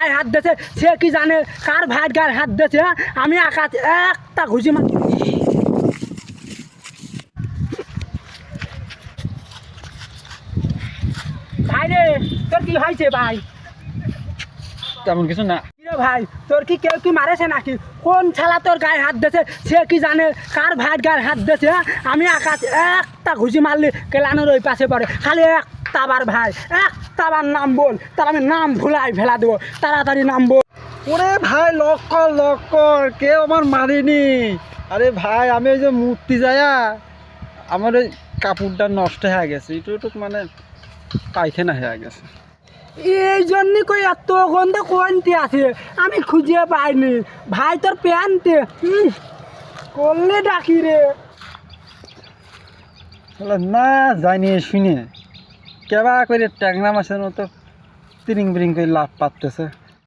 গায়ে হাত দিয়েছে সে কি জানে কার ভাইয়ের গায়ে হাত দিয়েছে হ্যাঁ? আমি আকাশ একটা ঘুষি মার ভাই রে তোর কি হয়েছে ভাই তেমন কিছু না ভাই তোর কি কেউ কি মারেছে নাকি কোন ছালা তোর গায়ে হাত দিয়েছে সে কি জানে কার ভাইয়ের গায়ে হাত দিয়েছে হ্যাঁ? আমি আকাশ একটা ঘুষি মারলি কেলানোর ওই পাশে পড়ে খালি একটা বার ভাই একটা বার নাম বল তার আমি নাম ভুলাই ফেলা দেবো তাড়াতাড়ি নাম বল। ওরে ভাই লক কর লক কর কেউ আমার মারিনি। আরে ভাই আমি ওই যে মূর্তি যায়া আমার ওই কাপড়টা নষ্ট হয়ে গেছে। একটু একটু মানে পায়খানা হয়ে গেছে। এই জন্যই কই এত গন্ধ কোনটি আছে? আমি খুঁজে পাইনি। ভাই তোর প্যান্টে করলে ডাকি রে। না জানি শুনে। কেবা করে ট্যাংরা মাছের মতো তিরিং বিরিং করে লাভ পাততেছে।